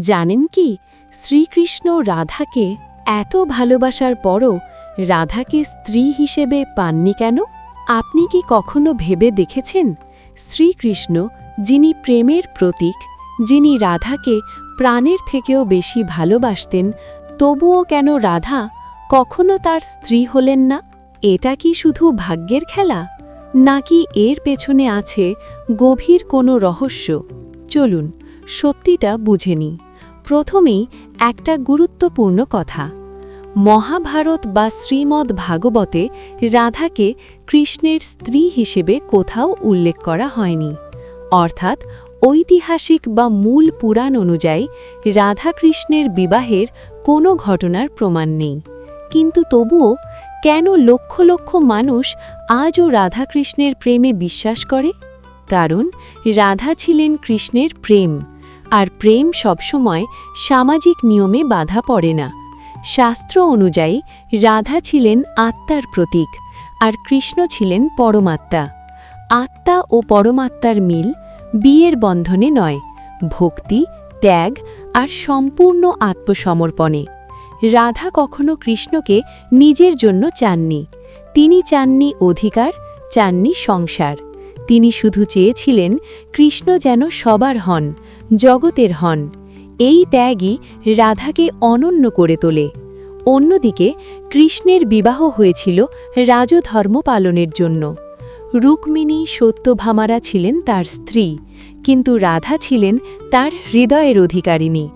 জানেন কি? শ্রীকৃষ্ণ রাধাকে এত ভালোবাসার পরও রাধাকে স্ত্রী হিসেবে পাননি কেন? আপনি কি কখনো ভেবে দেখেছেন? শ্রীকৃষ্ণ, যিনি প্রেমের প্রতীক, যিনি রাধাকে প্রাণের থেকেও বেশি ভালোবাসতেন, তবুও কেন রাধা কখনো তার স্ত্রী হলেন না? এটা কি শুধু ভাগ্যের খেলা? নাকি এর পেছনে আছে গভীর কোনো রহস্য? চলুন সত্যিটা বুঝে নিই প্রথমেই একটা গুরুত্বপূর্ণ কথা। মহাভারত বা শ্রীমদ্ ভাগবতে রাধাকে কৃষ্ণের স্ত্রী হিসেবে কোথাও উল্লেখ করা হয়নি। অর্থাৎ ঐতিহাসিক বা মূল পুরাণ অনুযায়ী রাধাকৃষ্ণের বিবাহের কোনো ঘটনার প্রমাণ নেই। কিন্তু তবুও কেন লক্ষ লক্ষ মানুষ আজও রাধাকৃষ্ণের প্রেমে বিশ্বাস করে? কারণ রাধা ছিলেন কৃষ্ণের প্রেম। আর প্রেম সবসময় সামাজিক নিয়মে বাধা পড়ে না। শাস্ত্র অনুযায়ী রাধা ছিলেন আত্মার প্রতীক আর কৃষ্ণ ছিলেন পরমাত্মা। আত্মা ও পরমাত্মার মিল বিয়ের বন্ধনে নয়, ভক্তি, ত্যাগ আর সম্পূর্ণ আত্মসমর্পণে। রাধা কখনো কৃষ্ণকে নিজের জন্য চাননি। তিনি চাননি অধিকার, চাননি সংসার। তিনি শুধু চেয়েছিলেন কৃষ্ণ যেন সবার হন, জগতের হন। এই ত্যাগই রাধাকে অনন্য করে তোলে। অন্যদিকে কৃষ্ণের বিবাহ হয়েছিল রাজধর্ম পালনের জন্য। রুক্মিণী সত্যভামারা ছিলেন তার স্ত্রী, কিন্তু রাধা ছিলেন তার হৃদয়ের অধিকারিণী।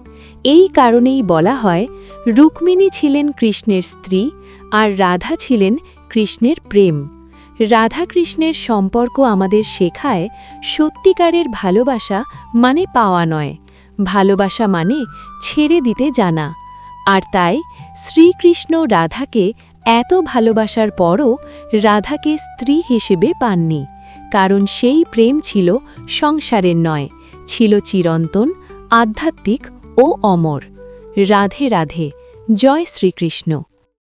এই কারণেই বলা হয়, রুক্মিণী ছিলেন কৃষ্ণের স্ত্রী আর রাধা ছিলেন কৃষ্ণের প্রেম। রাধা কৃষ্ণের সম্পর্ক আমাদের শেখায় সত্যিকারের ভালোবাসা মানে পাওয়া নয়। ভালোবাসা মানে ছেড়ে দিতে জানা। আর তাই শ্রীকৃষ্ণ রাধাকে এত ভালোবাসার পরও রাধাকে স্ত্রী হিসেবে পাননি। কারণ সেই প্রেম ছিল সংসারের নয়, ছিল চিরন্তন, আধ্যাত্মিক ও অমর। রাধে রাধে, জয় শ্রীকৃষ্ণ।